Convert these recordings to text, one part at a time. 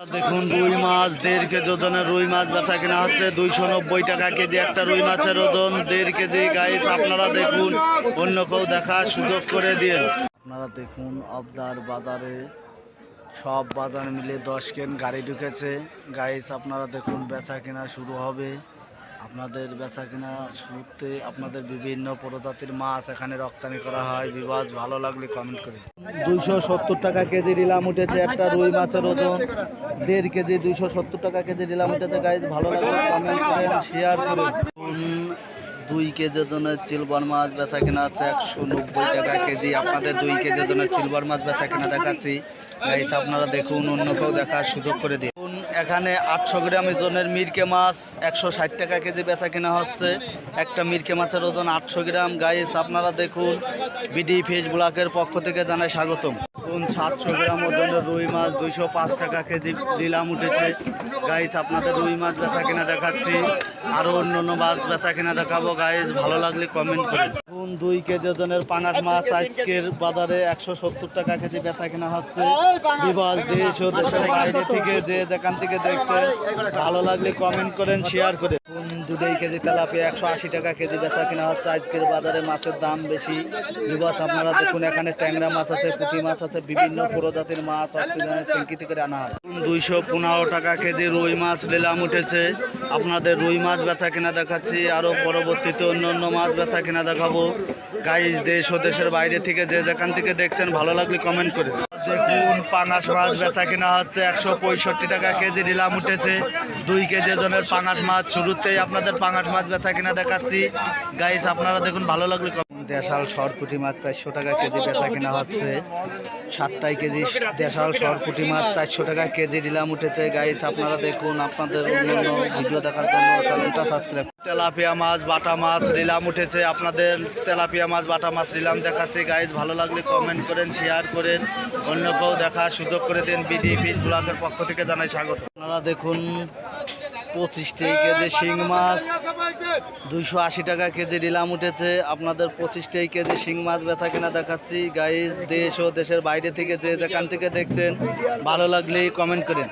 দেখুন, রুই মাছ, দেড় কেজি ওজনের রুই মাছ বেচা কেনা হচ্ছে। দুইশো নব্বই টাকা কেজি একটা রুই মাছের ওজন, দেড় কেজি। গাইস আপনারা দেখুন, অন্য কেউ দেখা সুযোগ করে দিয়ে আপনারা দেখুন আবদার বাজারে, সব বাজার মিলে দশ কেন গাড়ি ঢুকেছে। গাইস আপনারা দেখুন, বেচা কেনা শুরু হবে। আপনাদের বেচা কেনা শুরুতে আপনাদের বিভিন্ন প্রজাতির মাছ এখানে রপ্তানি করা হয়। বিবাজ ভালো লাগলে কমেন্ট করে। দুইশো সত্তর টাকা কেজি নিলাম উঠেছে একটা রুই মাছের ওজন। দেড় কেজি দুইশো সত্তর টাকা কেজি নিলাম উঠেছে। গাইজ ভালো লাগলে কমেন্ট করেন শেয়ার করুন দুই কেজি ওজনের চিলবার মাছ বেচা কেনা আছে একশো নব্বই টাকা কেজি। আপনাদের দুই কেজি ওজনের চিলবার মাছ বেচা কেনা দেখাচ্ছি। গাইজ আপনারা দেখুন অন্য কেউ দেখার সুযোগ করে দিন। দেখুন, এখানে আটশো গ্রাম ওজনের মিরকে মাছ, একশো ষাট টাকা কেজি বেচা কেনা হচ্ছে। একটা মিরকে মাছের ওজন আটশো গ্রাম। গাইস আপনারা দেখুন, বিডি ফিশ ব্লকের পক্ষ থেকে জানাই স্বাগতম। দেখুন, সাতশো গ্রাম ওজনের রুই মাছ, দুইশো পাঁচ টাকা কেজি দিলাম উঠেছে। গাইস আপনাদের রুই মাছ বেচা কেনা দেখাচ্ছি। আরও অন্য অন্য মাছ বেচা কেনা দেখাবো। গাইস ভালো লাগলে কমেন্ট করুন। কোন দুই কেজি ওজনের পাঙাশ মাছ আজকের বাজারে একশো সত্তর টাকা কেজি বেচা কেনা হচ্ছে। দেশের বাইরে থেকে যে যেখান থেকে দেখছেন, ভালো লাগলে কমেন্ট করেন শেয়ার করে দুধেই কেজি তেলাপিয়া একশো আশি টাকা কেজি বেচা কিনা হচ্ছে? আজকের বাজারে মাছের দাম বেশি। বিবাস আপনারা দেখুন, এখানে ট্যাংরা মাছ আছে, পুঁটি মাছ আছে, বিভিন্ন প্রজাতির মাছ, অক্সিজেনের ট্যাঙ্কি থেকে আনা হয়। দুইশো পনেরো টাকা কেজি রুই মাছ নিলাম উঠেছে? আপনাদের রুই মাছ বেচা কিনা দেখাচ্ছি আরও পরবর্তীতে অন্য অন্য মাছ বেচা কিনা দেখাবো। গাইজ দেশ ও দেশের বাইরে থেকে যে যেখান থেকে দেখছেন, ভালো লাগলে কমেন্ট করে। দেখুন পাঙাশ মাছ বেচা কিনা হচ্ছে, একশো পঁয়ষট্টি টাকা কেজি নিলাম উঠেছে। দুই কেজি ওজনের পাঙাশ মাছ, শুরুতেই আপনাদের পাঙাশ মাছ বেচা কিনা দেখাচ্ছি। গাইস আপনারা দেখুন, ভালো লাগলে দেশাল সরপুটি মাছ চারশো টাকা কেজি বেচা কেনা হচ্ছে। ষাটটাই কেজি দেশাল সরপুটি মাছ চারশো টাকা কেজি নিলাম উঠেছে। গাইস আপনারা দেখুন, আপনাদের অন্য অন্য ভিডিও দেখার জন্য চ্যানেলটা সাবস্ক্রাইব তেলাপিয়া মাছ, বাটা মাছ নিলাম উঠেছে। আপনাদের তেলাপিয়া মাছ, বাটা মাছ নিলাম দেখাচ্ছে। গাইজ ভালো লাগলে কমেন্ট করেন শেয়ার করেন। অন্য কেউ দেখার সুযোগ করে দিন। বিডি ফিল ব্লগের পক্ষ থেকে জানাই স্বাগত। আপনারা দেখুন পঁচিশটি কেজি শিং মাছ। দুইশো আশি টাকা কেজি ডিলাম উঠেছে। আপনাদের পঁচিশটি কেজি শিং মাছ বেচা কিনা দেখাচ্ছি। গাইজ দেশ ও দেশের বাইরে থেকে যে যেখান থেকে দেখছেন, ভালো লাগলে কমেন্ট করেন।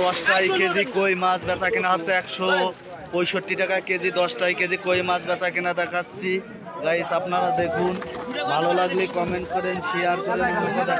দশটাই কেজি কই মাছ বেচা কিনা হচ্ছে একশো পঁয়ষট্টি টাকা কেজি। দশটাই কেজি কই মাছ বেচা কেনা দেখাচ্ছি। গাইস আপনারা দেখুন, ভালো লাগলে কমেন্ট করেন শেয়ার করেন অন্যকে